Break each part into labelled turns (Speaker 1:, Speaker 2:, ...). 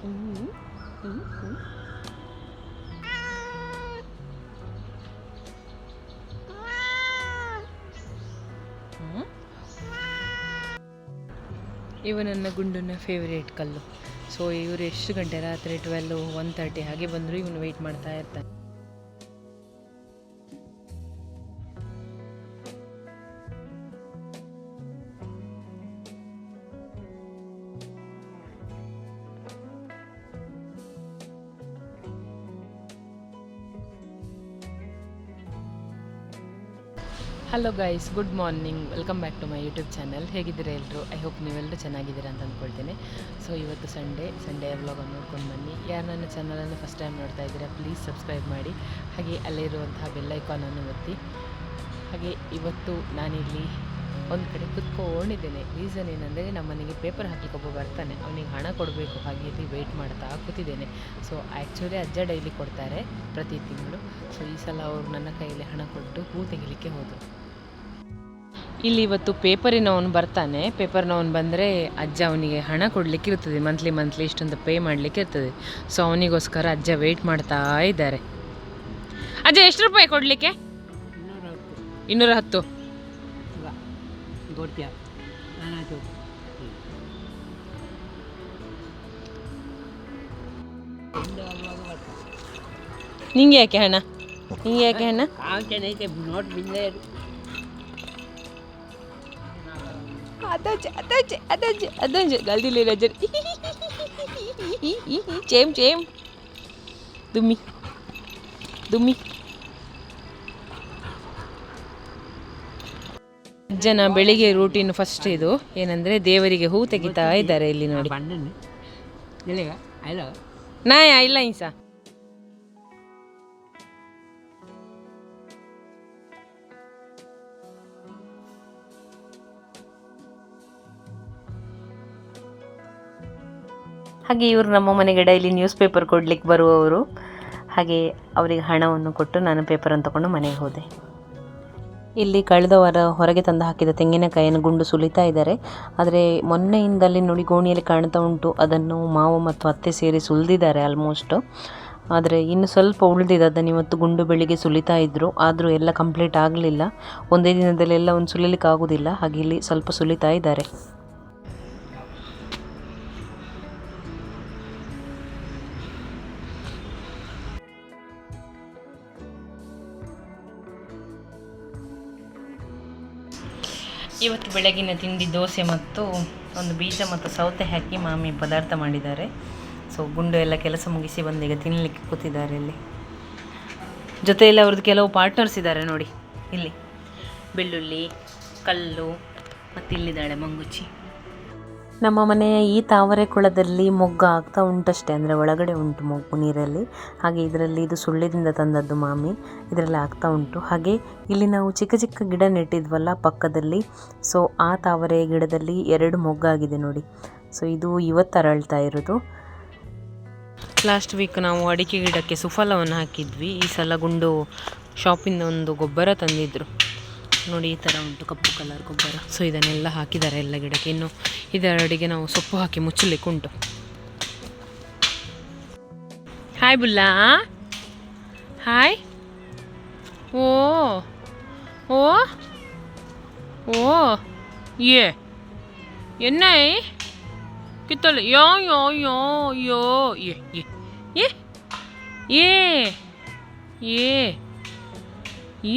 Speaker 1: ಇವ ನನ್ನ ಗುಂಡನ ಫೇವ್ರೇಟ್ ಕಲ್ಲು ಸೊ ಇವರು ಎಷ್ಟು ಗಂಟೆ ರಾತ್ರಿ ಟ್ವೆಲ್ ಒನ್ ತರ್ಟಿ ಹಾಗೆ ಬಂದರೂ ಇವನು ವೆಯ್ಟ್ ಮಾಡ್ತಾ ಇರ್ತಾನೆ hello guys good morning welcome back to my YouTube channel ಹೇಗಿದ್ದೀರಾ ಎಲ್ಲರೂ ಐ ಹೋಪ್ ನೀವೆಲ್ಲರೂ ಚೆನ್ನಾಗಿದ್ದೀರಾ ಅಂತ ಅಂದ್ಕೊಳ್ತೀನಿ ಸೊ ಇವತ್ತು ಸಂಡೇ ಸಂಡೇ ವ್ಲಾಗನ್ನು ನೋಡ್ಕೊಂಡು ಬನ್ನಿ. ಯಾರು ನನ್ನ ಚಾನಲನ್ನು ಫಸ್ಟ್ ಟೈಮ್ ನೋಡ್ತಾ ಇದ್ದೀರಾ ಪ್ಲೀಸ್ ಸಬ್ಸ್ಕ್ರೈಬ್ ಮಾಡಿ. ಹಾಗೆ ಅಲ್ಲಿರುವಂತಹ ಬೆಲ್ಲೈಕಾನನ್ನು ಒತ್ತಿ. ಹಾಗೆ ಇವತ್ತು ನಾನಿಲ್ಲಿ ಒಂದು ಕಡೆ ಕುತ್ಕೊಂಡಿದ್ದೇನೆ. ರೀಸನ್ ಏನಂದರೆ ನಮ್ಮ ಮನೆಗೆ ಪೇಪರ್ ಹಾಕಲಿಕ್ಕೆ ಬರ್ತಾನೆ. ಅವನಿಗೆ ಹಣ ಕೊಡಬೇಕು, ಹಾಗೆ ಇಲ್ಲಿ ವೆಯ್ಟ್ ಮಾಡ್ತಾ ಕೂತಿದ್ದೇನೆ. ಸೊ ಆ್ಯಕ್ಚುಲಿ ಅಜ್ಜ ಡೈಲಿ ಕೊಡ್ತಾರೆ ಪ್ರತಿ ತಿಂಗಳು. ಸೊ ಈ ಸಲ ಅವರು ನನ್ನ ಕೈಯಲ್ಲಿ ಹಣ ಕೊಟ್ಟು ಹೂ ತೆಗಿಲಿಕ್ಕೆ ಹೋದರು. ಇಲ್ಲಿ ಇವತ್ತು ಪೇಪರಿನವನು ಬರ್ತಾನೆ. ಪೇಪರ್ನವನು ಬಂದರೆ ಅಜ್ಜ ಅವನಿಗೆ ಹಣ ಕೊಡಲಿಕ್ಕೆ ಇರ್ತದೆ. ಮಂತ್ಲಿ ಮಂತ್ಲಿ ಇಷ್ಟೊಂದು ಪೇ ಮಾಡಲಿಕ್ಕೆ ಇರ್ತದೆ. ಸೊ ಅವನಿಗೋಸ್ಕರ ಅಜ್ಜ ವೆಯ್ಟ್ ಮಾಡ್ತಾ ಇದ್ದಾರೆ. ಅಜ್ಜ ಎಷ್ಟು ರೂಪಾಯಿ ಕೊಡಲಿಕ್ಕೆ? ಇನ್ನೂರ ಹತ್ತು ನಿಂಗೆ ಯಾಕೆ ಹಣ? ನಿಂಗೆ ಯಾಕೆ ಹಣ? ಅದಜ್ಜ ಅದಜ್ಜ ಅದಜ್ಜ ಅದಜ್ಜ ಗಲ್ದಿಲ್ಲ ರಜನ್ ಚೇಮ್ ಚೇಮ್ ದುಮ್ಮಿ ದುಮ್ಮಿ ಅಜ್ಜನ ಬೆಳಿಗ್ಗೆ ರೂಟೀನ್ ಫಸ್ಟ್ ಇದು. ಏನಂದ್ರೆ ದೇವರಿಗೆ ಹೂ ತೆಗಿತಾ ಇದ್ದಾರೆ ಇಲ್ಲಿ ನೋಡಿ. ನಾಯ ಇಲ್ಲ ಇಂಸ ಹಾಗೆ ಇವರು ನಮ್ಮ ಮನೆಗೆ ಡೈಲಿ ನ್ಯೂಸ್ ಪೇಪರ್ ಕೊಡ್ಲಿಕ್ಕೆ ಬರುವವರು. ಹಾಗೆ ಅವರಿಗೆ ಹಣವನ್ನು ಕೊಟ್ಟು ನಾನು ಪೇಪರನ್ನು ತಗೊಂಡು ಮನೆಗೆ ಹೋದೆ. ಇಲ್ಲಿ ಕಳೆದ ವಾರ ಹೊರಗೆ ತಂದು ಹಾಕಿದ ತೆಂಗಿನಕಾಯಿಯನ್ನು ಗುಂಡು ಸುಲಿತಾ ಇದ್ದಾರೆ. ಆದರೆ ಮೊನ್ನೆಯಿಂದಲೇ ನುಡಿ ಗೋಣಿಯಲ್ಲಿ ಕಾಣ್ತಾ ಉಂಟು. ಅದನ್ನು ಮಾವು ಮತ್ತು ಅತ್ತೆ ಸೇರಿ ಸುಲಿದಿದ್ದಾರೆ ಆಲ್ಮೋಸ್ಟ್ ಆದರೆ ಇನ್ನು ಸ್ವಲ್ಪ ಉಳಿದಿದೆ. ಅದನ್ನು ಇವತ್ತು ಗುಂಡು ಬೆಳಿಗ್ಗೆ ಸುಲಿತಾ ಇದ್ದರು ಆದರೂ ಎಲ್ಲ ಕಂಪ್ಲೀಟ್ ಆಗಲಿಲ್ಲ. ಒಂದೇ ದಿನದಲ್ಲಿ ಎಲ್ಲ ಒಂದು ಸುಲಿಲಿಕ್ಕೆ ಆಗೋದಿಲ್ಲ ಹಾಗೆ ಇಲ್ಲಿ ಸ್ವಲ್ಪ ಸುಲಿತಾ ಇದ್ದಾರೆ. ಇವತ್ತು ಬೆಳಗಿನ ತಿಂಡಿ ದೋಸೆ ಮತ್ತು ಒಂದು ಬೀಜ ಮತ್ತು ಸೌತೆ ಹಾಕಿ ಮಾಮಿ ಪದಾರ್ಥ ಮಾಡಿದ್ದಾರೆ. ಸೊ ಗುಂಡು ಎಲ್ಲ ಕೆಲಸ ಮುಗಿಸಿ ಬಂದೀಗ ತಿನ್ನಲಿಕ್ಕೆ ಕೂತಿದ್ದಾರೆ ಇಲ್ಲಿ. ಜೊತೆಯಲ್ಲಿ ಅವ್ರದ್ದು ಕೆಲವು ಪಾರ್ಟ್ನರ್ಸ್ ಇದ್ದಾರೆ ನೋಡಿ. ಇಲ್ಲಿ ಬೆಳ್ಳುಳ್ಳಿ, ಕಲ್ಲು ಮತ್ತು ಇಲ್ಲಿದ್ದಾಳೆ ಮಂಗುಚಿ ನಮ್ಮ ಮನೆಯ ಈ ತಾವರೆ ಕುಳದಲ್ಲಿ ಮೊಗ್ಗು ಆಗ್ತಾ ಉಂಟಷ್ಟೇ, ಅಂದರೆ ಒಳಗಡೆ ಉಂಟು ಮೊಗ್ಗು ನೀರಲ್ಲಿ. ಹಾಗೆ ಇದರಲ್ಲಿ ಇದು ಸುಳ್ಳಿದಿಂದ ತಂದದ್ದು ಮಾಮಿ. ಇದರಲ್ಲಿ ಆಗ್ತಾ ಉಂಟು. ಹಾಗೆ ಇಲ್ಲಿ ನಾವು ಚಿಕ್ಕ ಚಿಕ್ಕ ಗಿಡ ನೆಟ್ಟಿದ್ವಲ್ಲ ಪಕ್ಕದಲ್ಲಿ. ಸೊ ಆ ತಾವರೆ ಗಿಡದಲ್ಲಿ ಎರಡು ಮೊಗ್ಗಾಗಿದೆ ನೋಡಿ. ಸೊ ಇದು ಇವತ್ತು ಅರಳ್ತಾ ಇರೋದು. ಲಾಸ್ಟ್ ವೀಕ್ ನಾವು ಅಡಿಕೆ ಗಿಡಕ್ಕೆ ಸುಫಲವನ್ನು ಹಾಕಿದ್ವಿ. ಈ ಸಲ ಗುಂಡು ಶಾಪಿಂದ ಒಂದು ಗೊಬ್ಬರ ತಂದಿದ್ರು. ನೋಡಿ ಈ ಥರ ಉಂಟು ಕಪ್ಪು ಕಲರ್ ಗೊಬ್ಬರ. ಸೊ ಇದನ್ನೆಲ್ಲ ಹಾಕಿದ್ದಾರೆ ಎಲ್ಲ ಗಿಡಕ್ಕೆ. ಇನ್ನು ಇದರಡಿಗೆ ನಾವು ಸೊಪ್ಪು ಹಾಕಿ ಮುಚ್ಚಲಿಕ್ಕೆ ಉಂಟು. ಹಾಯ್ ಬುಲ್ಲಾ ಹಾಯ್ ಓ ಓ ಓ, ಏ ಎನ್ನೈ ಕಿತ್ತಲೆ ಯೋ ಯೋ ಯೋ ಯೋ ಏ ಏ ಏ ಏ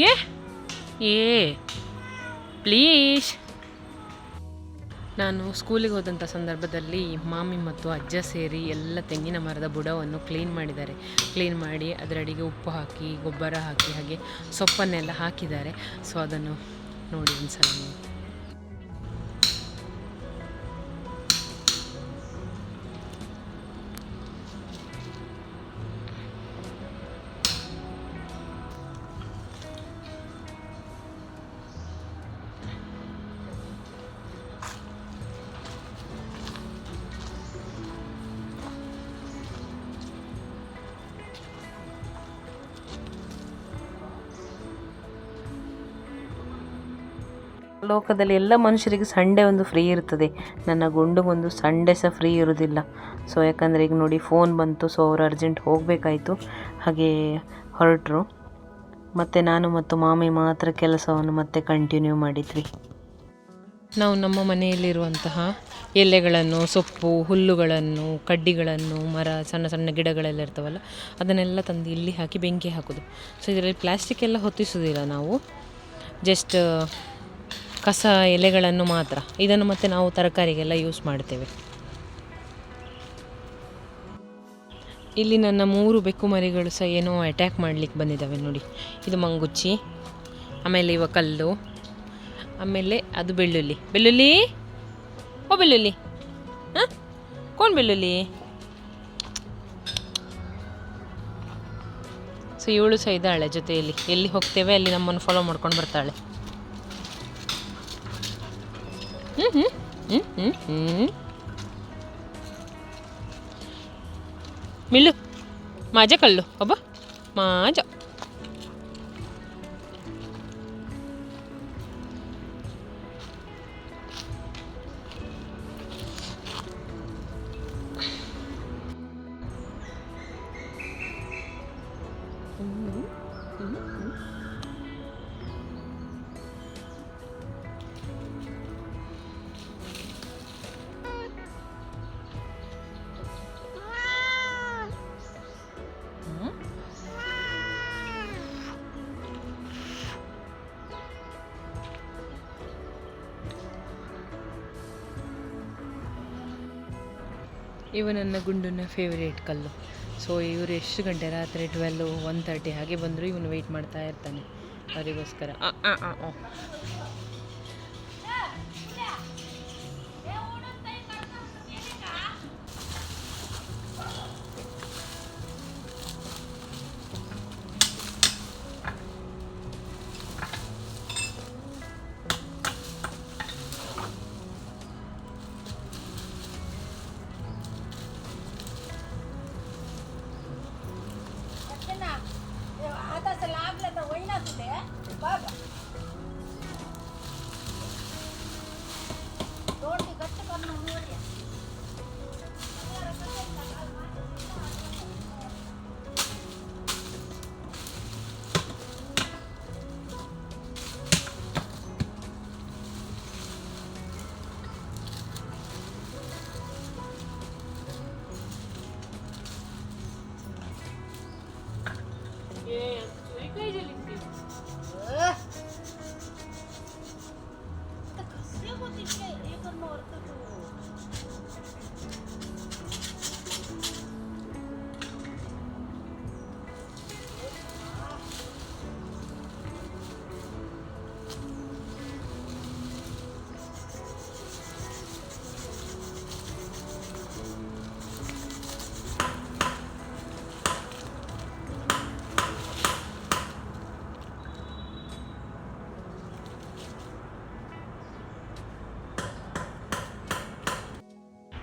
Speaker 1: ಏ ಏ ಪ್ಲೀಸ್ ನಾನು ಸ್ಕೂಲಿಗೆ ಹೋದಂಥ ಸಂದರ್ಭದಲ್ಲಿ ಮಾಮಿ ಮತ್ತು ಅಜ್ಜ ಸೇರಿ ಎಲ್ಲ ತೆಂಗಿನ ಮರದ ಬುಡವನ್ನು ಕ್ಲೀನ್ ಮಾಡಿದ್ದಾರೆ. ಕ್ಲೀನ್ ಮಾಡಿ ಅದರಡಿಗೆ ಉಪ್ಪು ಹಾಕಿ, ಗೊಬ್ಬರ ಹಾಕಿ, ಹಾಗೆ ಸೊಪ್ಪನ್ನೆಲ್ಲ ಹಾಕಿದ್ದಾರೆ. ಸೊ ಅದನ್ನು ನೋಡಿ ಒಂದ್ಸಲ ನೀವು. ಲೋಕದಲ್ಲಿ ಎಲ್ಲ ಮನುಷ್ಯರಿಗೆ ಸಂಡೇ ಒಂದು ಫ್ರೀ ಇರ್ತದೆ. ನನ್ನ ಗುಂಡುಗೊಂದು ಸಂಡೇ ಸಹ ಫ್ರೀ ಇರೋದಿಲ್ಲ ಸೊ ಯಾಕಂದರೆ ಈಗ ನೋಡಿ ಫೋನ್ ಬಂತು ಸೊ ಅವರು ಅರ್ಜೆಂಟ್ ಹೋಗಬೇಕಾಯಿತು. ಹಾಗೆ ಹೊರಟರು. ಮತ್ತು ನಾನು ಮತ್ತು ಮಾಮಿ ಮಾತ್ರ ಕೆಲಸವನ್ನು ಮತ್ತೆ ಕಂಟಿನ್ಯೂ ಮಾಡಿದ್ವಿ. ನಾವು ನಮ್ಮ ಮನೆಯಲ್ಲಿರುವಂತಹ ಎಲೆಗಳನ್ನು, ಸೊಪ್ಪು, ಹುಲ್ಲುಗಳನ್ನು, ಕಡ್ಡಿಗಳನ್ನು, ಮರ, ಸಣ್ಣ ಸಣ್ಣ ಗಿಡಗಳೆಲ್ಲ ಇರ್ತವಲ್ಲ, ಅದನ್ನೆಲ್ಲ ತಂದು ಇಲ್ಲಿ ಹಾಕಿ ಬೆಂಕಿ ಹಾಕೋದು. ಸೊ ಇದರಲ್ಲಿ ಪ್ಲಾಸ್ಟಿಕ್ ಎಲ್ಲ ಹೊತ್ತಿಸೋದಿಲ್ಲ ನಾವು. ಜಸ್ಟ್ ಕಸ ಎಲೆಗಳನ್ನು ಮಾತ್ರ. ಇದನ್ನು ಮತ್ತೆ ನಾವು ತರಕಾರಿಗೆಲ್ಲ ಯೂಸ್ ಮಾಡ್ತೇವೆ. ಇಲ್ಲಿ ನನ್ನ ಮೂರು ಬೆಕ್ಕು ಮರಿಗಳು ಸಹ ಏನೋ ಅಟ್ಯಾಕ್ ಮಾಡ್ಲಿಕ್ಕೆ ಬಂದಿದ್ದಾವೆ ನೋಡಿ. ಇದು ಮಂಗುಚ್ಚಿ, ಆಮೇಲೆ ಇವ ಕಲ್ಲು, ಆಮೇಲೆ ಅದು ಬೆಳ್ಳುಳ್ಳಿ. ಬೆಳ್ಳುಳ್ಳಿ? ಓ ಬೆಳ್ಳುಳ್ಳಿ. ಹಾಂ? ಕೋನ್ ಬೆಳ್ಳುಳ್ಳಿ? ಸೊ, ಇವಳು ಸಹ ಇದ್ದಾಳೆ ಜೊತೆಯಲ್ಲಿ. ಎಲ್ಲಿ ಹೋಗ್ತೇವೆ, ಅಲ್ಲಿ ನಮ್ಮನ್ನು ಫಾಲೋ ಮಾಡ್ಕೊಂಡು ಬರ್ತಾಳೆ. Mm-hmm. Mm-hmm. मिल्लू माझ्या बाबा माझ्या Mm-hmm. Mm-hmm. ಇವ ನನ್ನ ಗುಂಡನ ಫೇವ್ರೇಟ್ ಕಲ್ಲು. ಸೊ ಇವರು ಎಷ್ಟು ಗಂಟೆ? ರಾತ್ರಿ ಟ್ವೆಲ್ಲು ಒನ್ ತರ್ಟಿ ಹಾಗೆ ಬಂದರೂ. ಇವನು ವೆಯ್ಟ್ ಮಾಡ್ತಾ ಇರ್ತಾನೆ. ಅವರಿಗೋಸ್ಕರ. ಆ,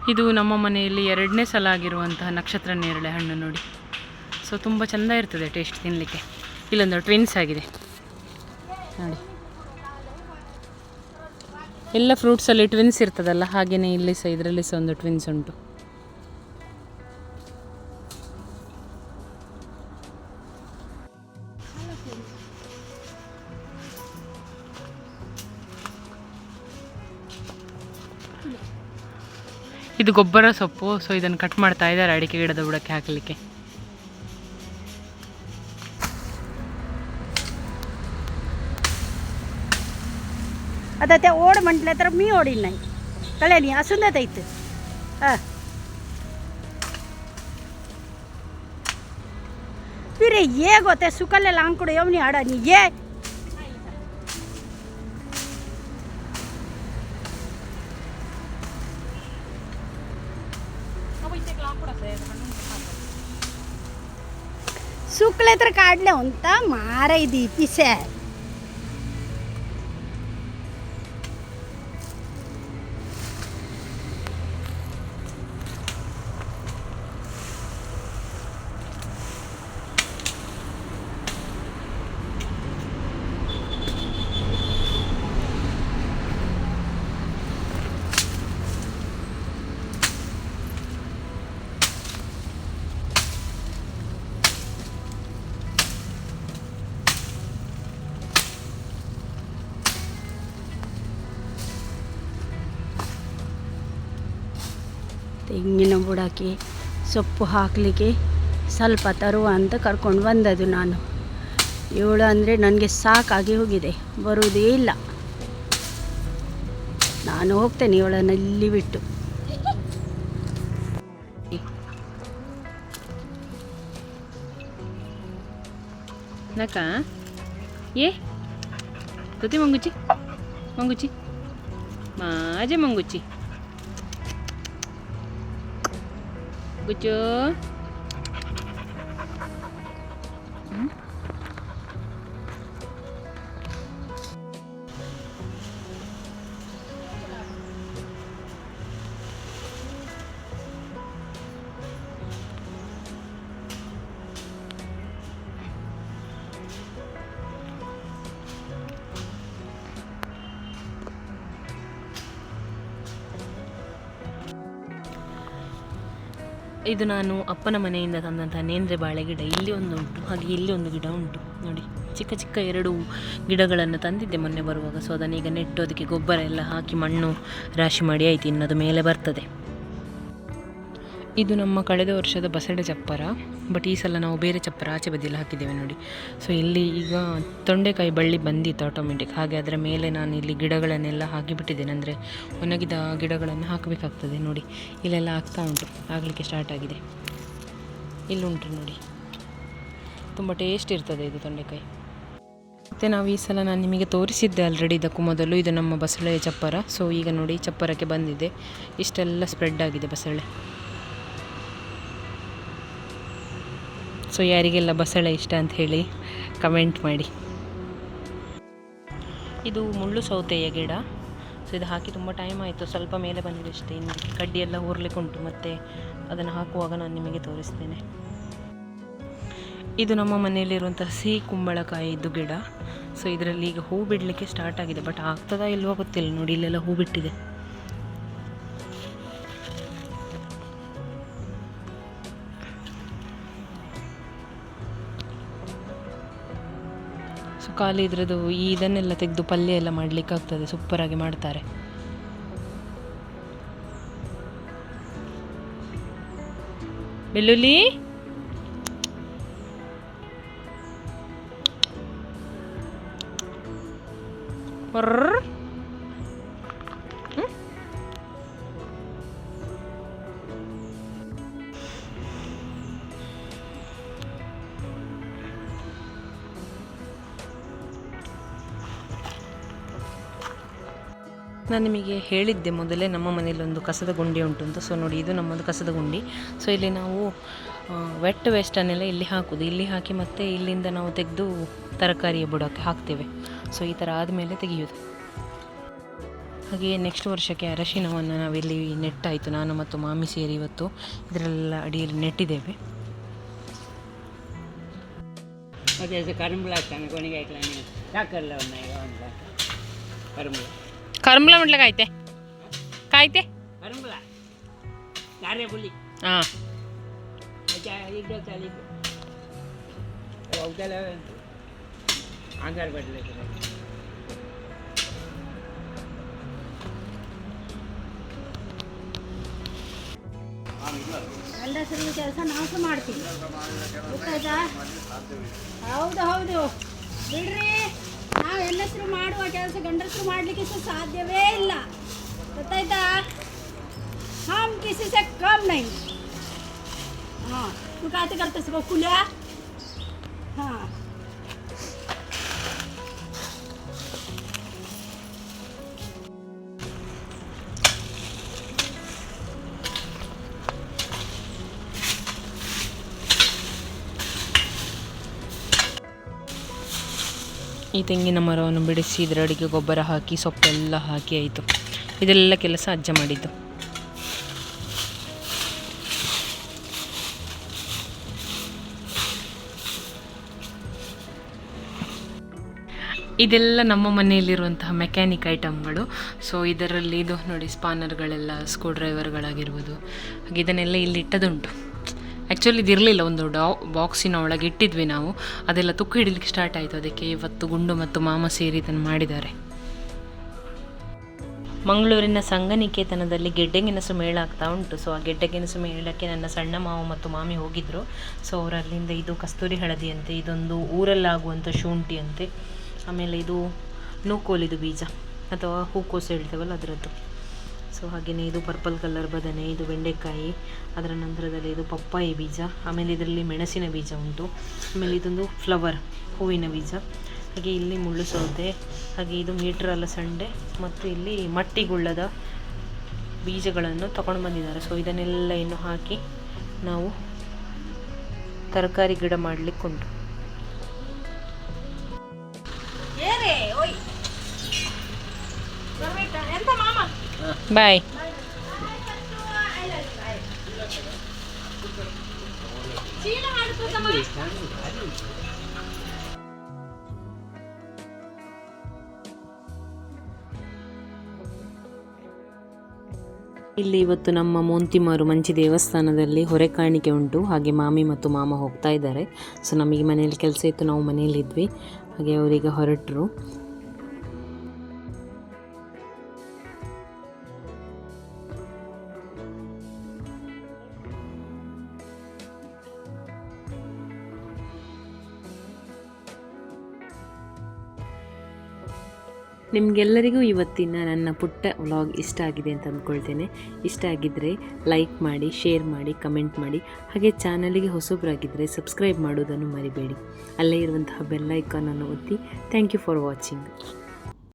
Speaker 1: ಇದು ನಮ್ಮ ಮನೆಯಲ್ಲಿ ಎರಡನೇ ಸಲ ಆಗಿರುವಂತಹ ನಕ್ಷತ್ರ ನೇರಳೆ ಹಣ್ಣು ನೋಡಿ. ಸೊ ತುಂಬ ಚೆಂದ ಇರ್ತದೆ ಟೇಸ್ಟ್ ತಿನ್ನಲಿಕ್ಕೆ ಇಲ್ಲೊಂದು ಟ್ವಿನ್ಸ್ ಆಗಿದೆ. ನೋಡಿ. ಎಲ್ಲ ಫ್ರೂಟ್ಸಲ್ಲಿ ಟ್ವಿನ್ಸ್ ಇರ್ತದಲ್ಲ ಹಾಗೆಯೇ ಇಲ್ಲಿ ಸಹ ಇದರಲ್ಲಿ ಸಹ ಒಂದು ಟ್ವಿನ್ಸ್ ಉಂಟು. ಇದು ಗೊಬ್ಬರ ಸೊಪ್ಪು ಸೊ ಇದನ್ನು ಕಟ್ ಮಾಡ್ತಾ ಇದ್ದಾರೆ ಅಡಿಕೆ ಗಿಡದ ಬುಡಕ್ಕೆ ಹಾಕಲಿಕ್ಕೆ
Speaker 2: ಅದತ್ತೆ ಓಡ್ ಮಂಟ್ಲ ಹತ್ರ ಮೀ ಓಡಿಲ್ಲ ನಂಗೆ ತಲೆ ನೀ ಹಸುಂದೈತು ಹಾಂ ಬೀರೆ ಏ ಗೊತ್ತೆ ಸುಖಲ್ಲೆಲ್ಲ ಹಾಂಕೊಡು ನೀ ಆಡ ನೀ ಏ ಸುಕ್ಳ ಹತ್ರ ಕಾಡ್ಲೆ ಅಂತ ಮಾರ ಇದು ಪಿಸೆ ಬುಡಕ್ಕೆ ಸೊಪ್ಪು ಹಾಕಲಿಕ್ಕೆ ಸ್ವಲ್ಪ ತರುವ ಅಂತ ಕರ್ಕೊಂಡು ಬಂದದ್ದು ನಾನು. ಇವಳು ಅಂದರೆ ನನಗೆ ಸಾಕಾಗಿ ಹೋಗಿದೆ, ಬರುವುದೇ ಇಲ್ಲ. ನಾನು ಹೋಗ್ತೇನೆ ಇವಳನ್ನು ಇಲ್ಲಿ ಬಿಟ್ಟು.
Speaker 1: ನಕ, ಏ? ತುತಿ ಮಂಗುಚಿ ಮಂಗುಚಿ ಮಾಜೆ ಮಂಗುಚಿ kucing. ಇದು ನಾನು ಅಪ್ಪನ ಮನೆಯಿಂದ ತಂದಂತಹ ನೇಂದ್ರೆ ಬಾಳೆ ಗಿಡ. ಇಲ್ಲಿ ಒಂದು ಉಂಟು. ಹಾಗೆ ಇಲ್ಲಿ ಒಂದು ಗಿಡ ಉಂಟು. ನೋಡಿ, ಚಿಕ್ಕ ಚಿಕ್ಕ ಎರಡು ಗಿಡಗಳನ್ನು ತಂದಿದ್ದೆ ಮೊನ್ನೆ ಬರುವಾಗ. ಸೊ ಅದನ್ನು ಈಗ ನೆಟ್ಟು ಅದಕ್ಕೆ ಗೊಬ್ಬರ ಎಲ್ಲ ಹಾಕಿ ಮಣ್ಣು ರಾಶಿ ಮಾಡಿ ಆಯಿತು. ಇನ್ನದು ಮೇಲೆ ಬರ್ತದೆ. ಇದು ನಮ್ಮ ಕಳೆದ ವರ್ಷದ ಬಸಳೆ ಚಪ್ಪರ. ಬಟ್ ಈ ಸಲ ನಾವು ಬೇರೆ ಚಪ್ಪರ ಆಚೆ ಬದಿಯಲ್ಲಿ ಹಾಕಿದ್ದೇವೆ ನೋಡಿ. ಸೊ ಇಲ್ಲಿ ಈಗ ತೊಂಡೆಕಾಯಿ ಬಳ್ಳಿ ಬಂದಿತ್ತು ಆಟೋಮೆಟಿಕ್ ಹಾಗೆ ಅದರ ಮೇಲೆ ನಾನು ಇಲ್ಲಿ ಗಿಡಗಳನ್ನೆಲ್ಲ ಹಾಕಿಬಿಟ್ಟಿದ್ದೇನೆ. ಅಂದರೆ ಒಣಗಿದ ಗಿಡಗಳನ್ನು ಹಾಕಬೇಕಾಗ್ತದೆ ನೋಡಿ. ಇಲ್ಲೆಲ್ಲ ಆಗ್ತಾ ಉಂಟು. ಆಗಲಿಕ್ಕೆ ಸ್ಟಾರ್ಟ್ ಆಗಿದೆ. ಇಲ್ಲುಂಟು ನೋಡಿ. ತುಂಬ ಟೇಸ್ಟ್ ಇರ್ತದೆ ಇದು ತೊಂಡೆಕಾಯಿ. ಮತ್ತು ನಾವು ಈ ಸಲ ನಾನು ನಿಮಗೆ ತೋರಿಸಿದ್ದೆ ಆಲ್ರೆಡಿ ಇದಕ್ಕೂ ಮೊದಲು. ಇದು ನಮ್ಮ ಬಸಳೆಯ ಚಪ್ಪರ. ಸೊ ಈಗ ನೋಡಿ ಚಪ್ಪರಕ್ಕೆ ಬಂದಿದೆ. ಇಷ್ಟೆಲ್ಲ ಸ್ಪ್ರೆಡ್ ಆಗಿದೆ ಬಸಳೆ. ಸೊ ಯಾರಿಗೆಲ್ಲ ಬಸಳೆ ಇಷ್ಟ ಅಂತ ಹೇಳಿ ಕಮೆಂಟ್ ಮಾಡಿ. ಇದು ಮುಳ್ಳು ಸೌತೆಯ ಗಿಡ. ಸೊ ಇದು ಹಾಕಿ ತುಂಬ ಟೈಮ್ ಆಯಿತು. ಸ್ವಲ್ಪ ಮೇಲೆ ಬಂದಿದೆ ಅಷ್ಟೇ. ಇನ್ನು ಕಡ್ಡಿ ಎಲ್ಲ ಊರ್ಲಿಕ್ಕೆ ಉಂಟು. ಮತ್ತು ಅದನ್ನು ಹಾಕುವಾಗ ನಾನು ನಿಮಗೆ ತೋರಿಸ್ತೇನೆ. ಇದು ನಮ್ಮ ಮನೆಯಲ್ಲಿರುವಂಥ ಸಿಹಿ ಕುಂಬಳಕಾಯಿದ್ದು ಗಿಡ. ಸೊ ಇದರಲ್ಲಿ ಈಗ ಹೂ ಬಿಡಲಿಕ್ಕೆ ಸ್ಟಾರ್ಟ್ ಆಗಿದೆ. ಬಟ್ ಆಗ್ತದಾ ಇಲ್ವೋ ಗೊತ್ತಿಲ್ಲ. ನೋಡಿ, ಇಲ್ಲೆಲ್ಲ ಹೂ ಬಿಟ್ಟಿದೆ. ಖಾಲಿ ಇದ್ರದ್ದು ಈ ಇದನ್ನೆಲ್ಲ ತೆಗೆದು ಪಲ್ಯ ಎಲ್ಲ ಮಾಡಲಿಕ್ಕೆ ಆಗ್ತದೆ ಸೂಪರಾಗಿ ಮಾಡ್ತಾರೆ ಬೆಳ್ಳುಳ್ಳಿ ಹೊರ್ರ್. ನಾನು ನಿಮಗೆ ಹೇಳಿದ್ದೆ ಮೊದಲೇ ನಮ್ಮ ಮನೇಲಿ ಒಂದು ಕಸದ ಗುಂಡಿ ಉಂಟು ಅಂತ. ಸೊ ನೋಡಿ, ಇದು ನಮ್ಮದು ಕಸದ ಗುಂಡಿ. ಸೊ ಇಲ್ಲಿ ನಾವು ವೆಟ್ ವೇಸ್ಟನ್ನೆಲ್ಲ ಇಲ್ಲಿ ಹಾಕೋದು. ಇಲ್ಲಿ ಹಾಕಿ ಮತ್ತೆ ಇಲ್ಲಿಂದ ನಾವು ತೆಗೆದು ತರಕಾರಿಯ ಬುಡಕ್ಕೆ ಹಾಕ್ತೇವೆ. ಸೊ ಈ ಥರ ಆದಮೇಲೆ ತೆಗೆಯೋದು. ಹಾಗೆಯೇ ನೆಕ್ಸ್ಟ್ ವರ್ಷಕ್ಕೆ ಅರಶಿನವನ್ನು ನಾವಿಲ್ಲಿ ನೆಟ್ಟಾಯಿತು. ನಾನು ಮತ್ತು ಮಾಮಿ ಸೇರಿ ಇವತ್ತು ಇದರೆಲ್ಲ ಅಡಿಯಲ್ಲಿ ನೆಟ್ಟಿದ್ದೇವೆ.
Speaker 3: ಕರಂಬಳ ಈಗ ಒಂದು ಕರಂಬಳ
Speaker 1: ಕರ್ಮಲ ಮಾಡ್ಲಿಕ್ಕೆ ಆಯ್ತೆ. ಕಾಯ್ತೆ?
Speaker 3: ಕರಂಬಳ ಯಾರೇ ಬುಲಿ
Speaker 1: ಹಾಂ.
Speaker 3: ಆಂಗಾರ ಬಡ್ಲಿಕ್ಕೆ
Speaker 2: ಗಂಡಸರಿಗೆ ಕೆಲಸ ನಾವು ಸಹ ಮಾಡ್ತೀವಿ ಗೊತ್ತಾಯ್ತಾ? ಹೌದು ಹೌದು. ಬಿಡ್ರಿ. ನಾವು ಹೆಣ್ಣಸರು ಮಾಡುವ ಕೆಲಸ ಗಂಡಸರು ಮಾಡಲಿಕ್ಕೆ ಸಹ ಸಾಧ್ಯವೇ ಇಲ್ಲ ಗೊತ್ತಾಯ್ತಾ हम किसी से कम नहीं हाँ तू कहते करते सबको खुला हाँ
Speaker 1: ಈ ತೆಂಗಿನ ಮರವನ್ನು ಬಿಡಿಸಿ ಇದರ ಅಡಿಗೆ ಗೊಬ್ಬರ ಹಾಕಿ, ಸೊಪ್ಪೆಲ್ಲ ಹಾಕಿ ಆಯಿತು. ಇದೆಲ್ಲ ಕೆಲಸ ಅಜ್ಜ ಮಾಡಿದ್ದು. ಇದೆಲ್ಲ ನಮ್ಮ ಮನೆಯಲ್ಲಿರುವಂತಹ ಮೆಕ್ಯಾನಿಕ್ ಐಟಮ್ಗಳು ಸೊ ಇದರಲ್ಲಿ ಇದು ನೋಡಿ ಸ್ಪಾನರ್ಗಳೆಲ್ಲ ಸ್ಕ್ರೂ ಡ್ರೈವರ್ಗಳಾಗಿರ್ಬೋದು ಹಾಗೆ ಇದನ್ನೆಲ್ಲ ಇಲ್ಲಿ ಇಟ್ಟದುಂಟು ಆ್ಯಕ್ಚುಲಿ ಇದಿರಲಿಲ್ಲ ಒಂದು ಡಾ ಬಾಕ್ಸಿನ ಒಳಗೆ ಇಟ್ಟಿದ್ವಿ ನಾವು. ಅದೆಲ್ಲ ತುಕ್ಕು ಹಿಡಲಿಕ್ಕೆ ಸ್ಟಾರ್ಟ್ ಆಯಿತು. ಅದಕ್ಕೆ ಇವತ್ತು ಗುಂಡು ಮತ್ತು ಮಾಮ ಸೇರಿ ಇದನ್ನು ಮಾಡಿದ್ದಾರೆ. ಮಂಗಳೂರಿನ ಸಂಘನಿಕೇತನದಲ್ಲಿ ಗೆಡ್ಡೆಗೆನಸು ಮೇಳ ಆಗ್ತಾ ಉಂಟು. ಸೊ ಆ ಗೆಡ್ಡೆಗೆಣಸು ಮೇಳಕ್ಕೆ ನನ್ನ ಸಣ್ಣ ಮಾವ ಮತ್ತು ಮಾಮಿ ಹೋಗಿದ್ದರು ಸೊ ಅವರಲ್ಲಿಂದ ಇದು ಕಸ್ತೂರಿ ಹಳದಿ ಅಂತೆ ಇದೊಂದು ಊರಲ್ಲಾಗುವಂಥ ಶುಂಠಿ ಅಂತೆ ಆಮೇಲೆ ಇದು ನೂಕೋಲಿದು ಬೀಜ, ಅಥವಾ ಹೂಕೋಸು ಹೇಳ್ತೇವಲ್ಲ ಅದರದ್ದು. ಸೊ ಹಾಗೆಯೇ ಇದು ಪರ್ಪಲ್ ಕಲರ್ ಬದನೆ, ಇದು ಬೆಂಡೆಕಾಯಿ, ಅದರ ನಂತರದಲ್ಲಿ ಇದು ಪಪ್ಪಾಯಿ ಬೀಜ, ಆಮೇಲೆ ಇದರಲ್ಲಿ ಮೆಣಸಿನ ಬೀಜ ಉಂಟು. ಆಮೇಲೆ ಇದೊಂದು ಫ್ಲವರ್, ಹೂವಿನ ಬೀಜ. ಹಾಗೆ ಇಲ್ಲಿ ಮುಳ್ಳು ಸೌದೆ ಹಾಗೆ ಇದು ಮೀಟ್ರ್ ಅಲಸಂಡೆ ಮತ್ತು ಇಲ್ಲಿ ಮಟ್ಟಿಗುಳ್ಳದ ಬೀಜಗಳನ್ನು ತಗೊಂಡು ಬಂದಿದ್ದಾರೆ. ಸೊ ಇದನ್ನೆಲ್ಲ ಇನ್ನು ಹಾಕಿ ನಾವು ತರಕಾರಿ ಗಿಡ ಮಾಡಲಿಕ್ಕುಂಟು. ಬಾಯ್ ಇಲ್ಲಿ ಇವತ್ತು ನಮ್ಮ ಮೋಂತಿಮಾರು ಮಂಚಿ ದೇವಸ್ಥಾನದಲ್ಲಿ ಹೊರೆ ಕಾಣಿಕೆ ಉಂಟು. ಹಾಗೆ ಮಾಮಿ ಮತ್ತು ಮಾಮ ಹೋಗ್ತಾ ಇದ್ದಾರೆ. ಸೊ ನಮಗೆ ಮನೆಯಲ್ಲಿ ಕೆಲಸ ಇತ್ತು. ನಾವು ಮನೆಯಲ್ಲಿದ್ವಿ. ಹಾಗೆ ಅವರೀಗ ಹೊರಟರು. ನಿಮಗೆಲ್ಲರಿಗೂ ಇವತ್ತಿನ ನನ್ನ ಪುಟ್ಟ ವ್ಲಾಗ್ ಇಷ್ಟ ಆಗಿದೆ ಅಂತ ಅಂದ್ಕೊಳ್ತೇನೆ. ಇಷ್ಟ ಆಗಿದ್ದರೆ ಲೈಕ್ ಮಾಡಿ ಶೇರ್ ಮಾಡಿ ಕಮೆಂಟ್ ಮಾಡಿ. ಹಾಗೆ ಚಾನಲಿಗೆ ಹೊಸಬ್ರಾಗಿದ್ದರೆ ಸಬ್ಸ್ಕ್ರೈಬ್ ಮಾಡೋದನ್ನು ಮರಿಬೇಡಿ. ಅಲ್ಲೇ ಇರುವಂತಹ ಬೆಲ್ಲೈಕಾನನ್ನು ಒತ್ತಿ. Thank you for watching